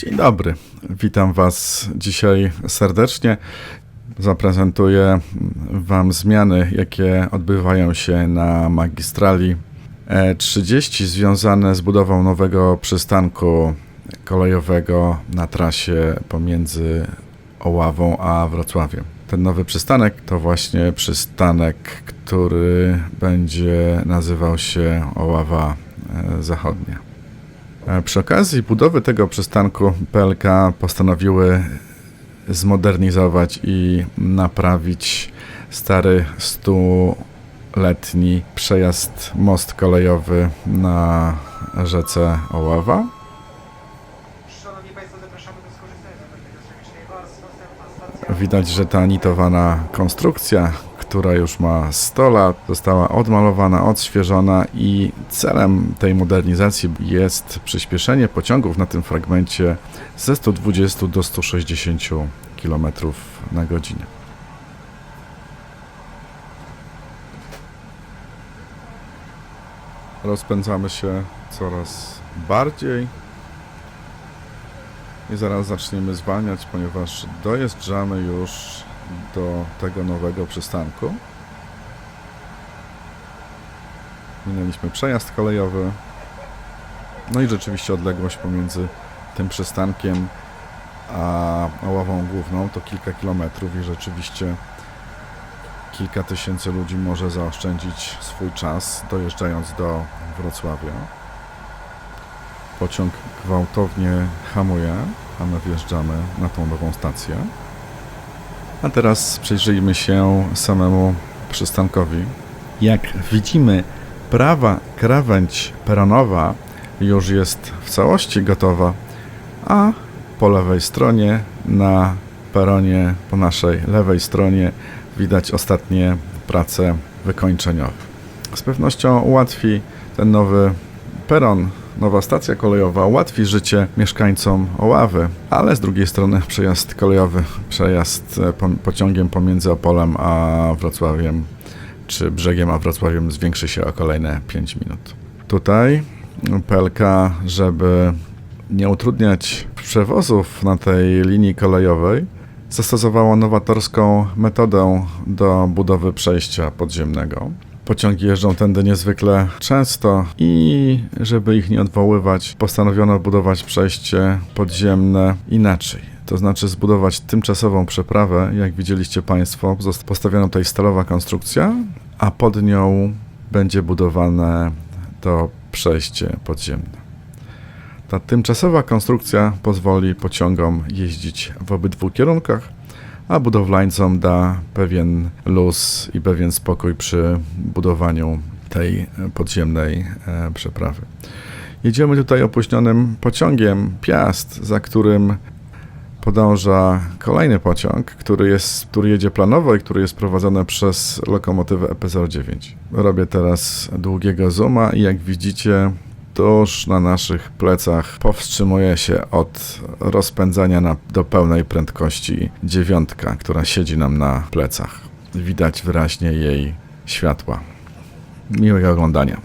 Dzień dobry, witam Was dzisiaj serdecznie. Zaprezentuję Wam zmiany, jakie odbywają się na magistrali E30 związane z budową nowego przystanku kolejowego na trasie pomiędzy Oławą a Wrocławiem. Ten nowy przystanek to właśnie przystanek, który będzie nazywał się Oława e, Zachodnia. Przy okazji budowy tego przystanku PLK postanowiły zmodernizować i naprawić stary stuletni przejazd most kolejowy na rzece Oława. Widać, że ta nitowana konstrukcja, która już ma 100 lat, została odmalowana, odświeżona i celem tej modernizacji jest przyspieszenie pociągów na tym fragmencie ze 120 do 160 km na godzinę. Rozpędzamy się coraz bardziej i zaraz zaczniemy zwalniać, ponieważ dojeżdżamy już do tego nowego przystanku. Minęliśmy przejazd kolejowy. No i rzeczywiście odległość pomiędzy tym przystankiem a Oławą Główną to kilka kilometrów i rzeczywiście kilka tysięcy ludzi może zaoszczędzić swój czas dojeżdżając do Wrocławia. Pociąg gwałtownie hamuje, a my wjeżdżamy na tą nową stację. A teraz przyjrzyjmy się samemu przystankowi. Jak widzimy, prawa krawędź peronowa już jest w całości gotowa, a po lewej stronie, na peronie po naszej lewej stronie widać ostatnie prace wykończeniowe. Z pewnością ułatwi ten nowy peron, nowa stacja kolejowa ułatwi życie mieszkańcom Oławy, ale z drugiej strony przejazd kolejowy, przejazd e, po, pociągiem pomiędzy Opolem a Wrocławiem, czy brzegiem a Wrocławiem zwiększy się o kolejne 5 minut. Tutaj PLK, żeby nie utrudniać przewozów na tej linii kolejowej, zastosowało nowatorską metodę do budowy przejścia podziemnego. Pociągi jeżdżą tędy niezwykle często i żeby ich nie odwoływać, postanowiono budować przejście podziemne inaczej. To znaczy zbudować tymczasową przeprawę, jak widzieliście Państwo, postawiona tutaj stalowa konstrukcja, a pod nią będzie budowane to przejście podziemne. Ta tymczasowa konstrukcja pozwoli pociągom jeździć w obydwu kierunkach, a budowlańcom da pewien luz i pewien spokój przy budowaniu tej podziemnej e, przeprawy. Jedziemy tutaj opóźnionym pociągiem Piast, za którym podąża kolejny pociąg, który, jest, który jedzie planowo i który jest prowadzony przez lokomotywę E EP09. Robię teraz długiego zooma i jak widzicie, tuż na naszych plecach powstrzymuje się od rozpędzania na, do pełnej prędkości dziewiątka, która siedzi nam na plecach. Widać wyraźnie jej światła. Miłego oglądania.